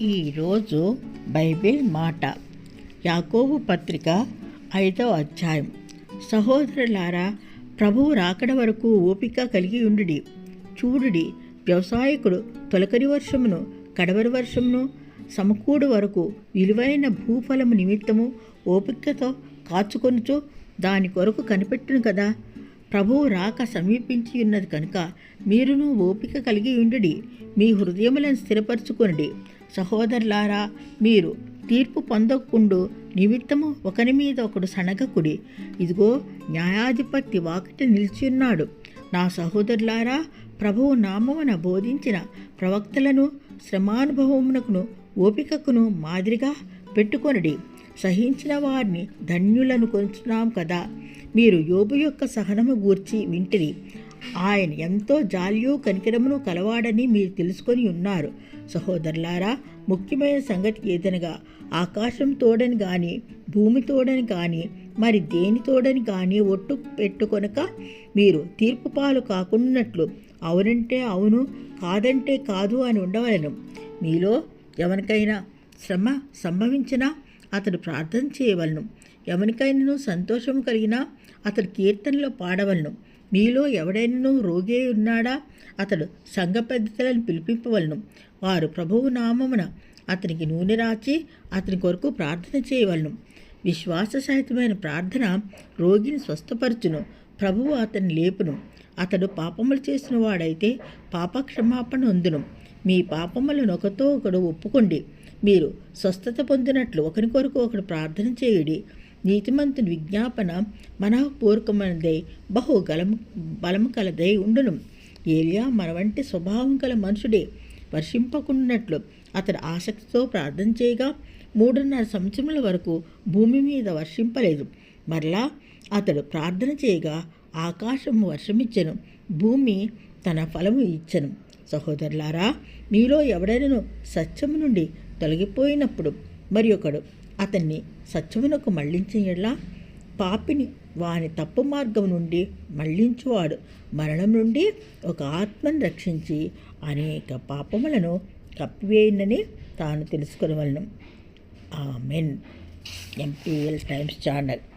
ఈరోజు బైబిల్ మాట. యాకోబు పత్రిక ఐదవ అధ్యాయం. సహోదరులారా ప్రభువు రాకడ వరకు ఓపిక కలిగి ఉండుడి. చూడుడి వ్యవసాయకుడు తొలకరి వర్షమును కడవరి వర్షమును సమకూడు వరకు విలువైన భూఫలము నిమిత్తము ఓపికతో కాచుకొనుచు దాని కొరకు కనిపెట్టును కదా. ప్రభువు రాక సమీపించి ఉన్నది కనుక మీరును ఓపిక కలిగి ఉండుడి. మీ హృదయములను స్థిరపరచుకొనుడి. సహోదరులారా మీరు తీర్పు పొందకుండు నిమిత్తము ఒకరి మీద ఒకడు సనగకుడి ఇదిగో న్యాయాధిపతి వాకిట నిలిచియున్నాడు. నా సహోదరులారా ప్రభువు నామమున బోధించిన ప్రవక్తలను శ్రమానుభవమునకును ఓపికకును మాదిరిగా పెట్టుకొనుడి. సహించిన వారిని ధన్యులను కొంచున్నాం కదా. మీరు యోబు యొక్క సహనము గూర్చి వింటిరి. ఆయన ఎంతో జాల్యు కనికరమును కలవాడని మీరు తెలుసుకొని ఉన్నారు. సహోదరులారా ముఖ్యమైన సంగతి ఏదనగా ఆకాశం తోడని కానీ భూమి తోడని కానీ మరి దేని తోడని కానీ ఒట్టు పెట్టుకొనక మీరు తీర్పు పాలు కాకున్నట్లు అవునంటే అవును కాదంటే కాదు అని ఉండవలను. మీలో ఎవరికైనా శ్రమ సంభవించినా అతడు ప్రార్థన చేయవలను. ఎవరికైనాను సంతోషం కలిగినా అతడు కీర్తనలో పాడవలను. మీలో ఎవడైనాను రోగి ఉన్నాడా? అతడు సంఘ పెద్దలను పిలిపింపవలను. వారు ప్రభువు నామమున అతనికి నూనె రాచి అతని కొరకు ప్రార్థన చేయవలను. విశ్వాస సహితమైన ప్రార్థన రోగిని స్వస్థపరచును. ప్రభువు అతన్ని లేపును. అతడు పాపములు చేసిన వాడైతే పాపక్షమాపణ ఉందును. మీ పాపములను ఒకతో ఒకడు ఒప్పుకోండి. మీరు స్వస్థత పొందినట్లు ఒకరి కొరకు ఒకరు ప్రార్థన చేయుడి. నీతిమంతుని విజ్ఞాపన మనఃపూర్వకమైనదై బహు గలం బలం కలదై ఉండును. ఏలియా మన వంటి స్వభావం గల మనుషుడే వర్షింపకున్నట్లు అతడు ఆసక్తితో ప్రార్థన చేయగా మూడున్నర సంవత్సరముల వరకు భూమి మీద వర్షింపలేదు. మరలా అతడు ప్రార్థన చేయగా ఆకాశము వర్షమిచ్చను భూమి తన ఫలము ఇచ్చను. సహోదరులారా మీలో ఎవడైనను సత్యము నుండి తొలగిపోయినప్పుడు మరి ఒకడు అతన్ని సత్యమునకు మళ్ళించిన పాపిని వాని తప్పు మార్గం నుండి మళ్ళించువాడు. మరణం నుండి ఒక ఆత్మను రక్షించి అనేక పాపములను కప్పివేయిందని తాను తెలుసుకునవలను. ఆమెన్. MPL times channel.